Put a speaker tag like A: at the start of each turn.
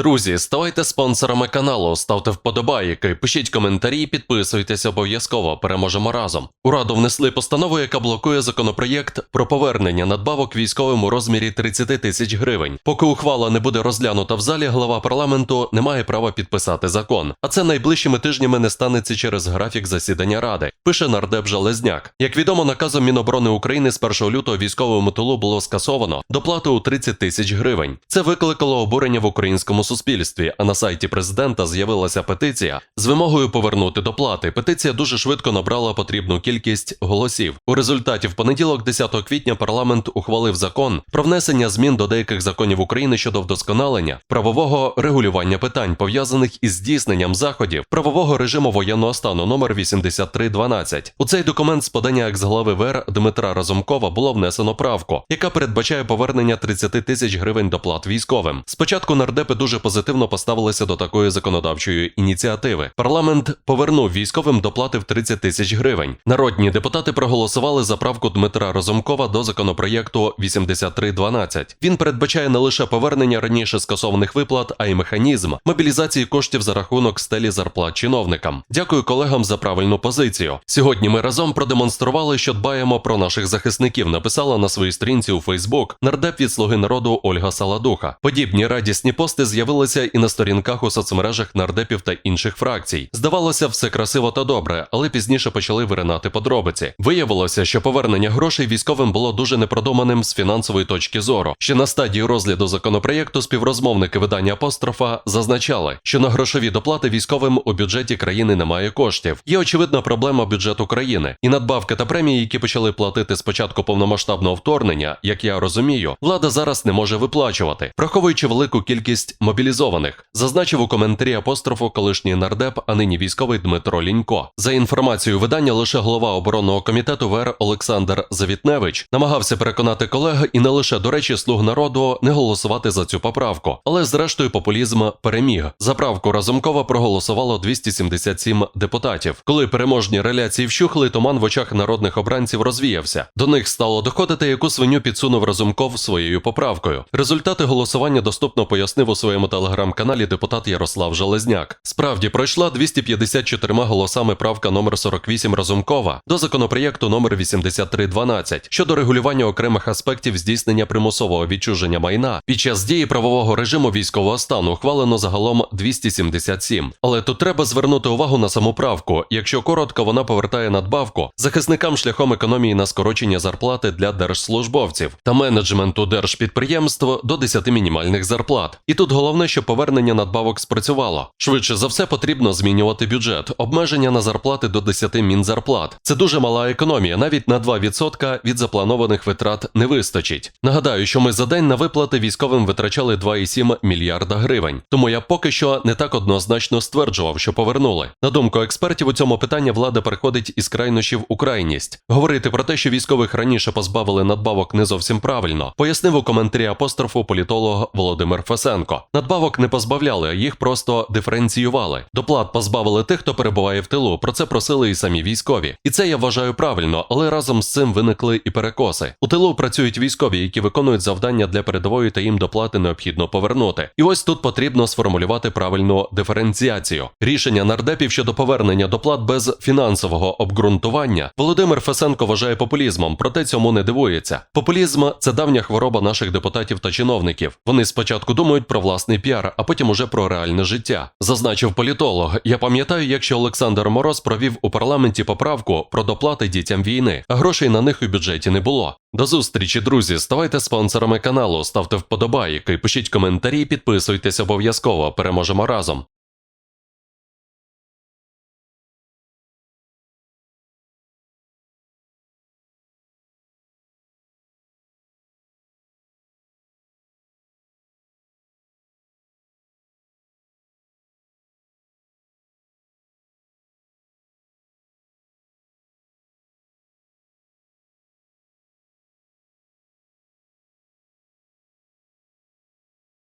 A: Друзі, ставайте спонсорами каналу, ставте вподобайки, пишіть коментарі, підписуйтесь обов'язково. Переможемо разом. У раду внесли постанову, яка блокує законопроєкт про повернення надбавок військовим у розмірі 30 тисяч гривень. Поки ухвала не буде розглянута в залі, глава парламенту не має права підписати закон. А це найближчими тижнями не станеться через графік засідання ради. Пише нардеп Железняк. Як відомо, наказом Міноборони України з 1 лютого військовому тилу було скасовано доплату у 30 тисяч гривень. Це викликало обурення в українському суспільстві. А на сайті президента з'явилася петиція з вимогою повернути доплати. Петиція дуже швидко набрала потрібну кількість голосів. У результаті в понеділок, 10 квітня, парламент ухвалив закон про внесення змін до деяких законів України щодо вдосконалення правового регулювання питань, пов'язаних із здійсненням заходів правового режиму воєнного стану номер 8312. У цей документ з подання екс-глави ВР Дмитра Разумкова було внесено правку, яка передбачає повернення 30 тисяч гривень доплат військовим. Спочатку нардепи дуже позитивно поставилися до такої законодавчої ініціативи. Парламент повернув військовим доплати в 30 тисяч гривень. Народні депутати проголосували за правку Дмитра Разумкова до законопроєкту 8312. Він передбачає не лише повернення раніше скасованих виплат, а й механізм мобілізації коштів за рахунок стелі зарплат чиновникам. Дякую колегам за правильну позицію. Сьогодні ми разом продемонстрували, що дбаємо про наших захисників. Написала на своїй сторінці у Фейсбук нардеп від Слуги народу Ольга Саладуха. Подібні радісні пости з'явилися і на сторінках у соцмережах нардепів та інших фракцій. Здавалося, все красиво та добре, але пізніше почали виринати подробиці. Виявилося, що повернення грошей військовим було дуже непродуманим з фінансової точки зору. Ще на стадії розгляду законопроєкту співрозмовники видання апострофа зазначали, що на грошові доплати військовим у бюджеті країни немає коштів. Є очевидна проблема бюджету країни, і надбавки та премії, які почали платити з початку повномасштабного вторгнення, як я розумію, влада зараз не може виплачувати, враховуючи велику кількість мобілізованих, зазначив у коментарі апострофу колишній нардеп, а нині військовий Дмитро Лінько. За інформацією видання, лише голова оборонного комітету ВР Олександр Завітневич намагався переконати колег і не лише до речі, слуг народу не голосувати за цю поправку, але зрештою популізм переміг. За правку Разумкова проголосувало 277 депутатів. Коли переможні реляції вщухли, туман в очах народних обранців розвіявся. До них стало доходити, яку свиню підсунув Разумков своєю поправкою. Результати голосування доступно пояснив у своєму телеграм-каналі депутат Ярослав Железняк. Справді пройшла 254 голосами правка номер 48 Разумкова до законопроєкту номер 8312 щодо регулювання окремих аспектів здійснення примусового відчуження майна під час дії правового режиму військового стану ухвалено загалом 277. Але тут треба звернути увагу на саму правку. Якщо коротко, вона повертає надбавку захисникам шляхом економії на скорочення зарплати для держслужбовців та менеджменту держпідприємств до 10 мінімальних зарплат. І тут головне, щоб повернення надбавок спрацювало. Швидше за все потрібно змінювати бюджет, обмеження на зарплати до 10 мінзарплат. Це дуже мала економія, навіть на 2% від запланованих витрат не вистачить. Нагадаю, що ми за день на виплати військовим витрачали 2,7 мільярда гривень. Тому я поки що не так однозначно стверджував, що повернули. На думку експертів, у цьому питанні влада переходить із крайнощів у крайність. Говорити про те, що військових раніше позбавили надбавок не зовсім правильно, пояснив у коментарі апострофу політолог Володимир Фесенко. Надбавок не позбавляли, їх просто диференціювали. Доплат позбавили тих, хто перебуває в тилу. Про це просили і самі військові. І це я вважаю правильно, але разом з цим виникли і перекоси. У тилу працюють військові, які виконують завдання для передової та їм доплати необхідно повернути. І ось тут потрібно сформулювати правильну диференціацію. Рішення нардепів щодо повернення доплат без фінансового обґрунтування Володимир Фесенко вважає популізмом, проте цьому не дивується. Популізм це давня хвороба наших депутатів та чиновників. Вони спочатку думають про власний піар, а потім уже про реальне життя. Зазначив політолог. Я пам'ятаю, якщо Олександр Мороз провів у парламенті поправку про доплати дітям війни, а грошей на них у бюджеті не було. До зустрічі, друзі. Ставайте спонсорами каналу, ставте вподобайки, пишіть коментарі, підписуйтесь обов'язково. Переможемо разом.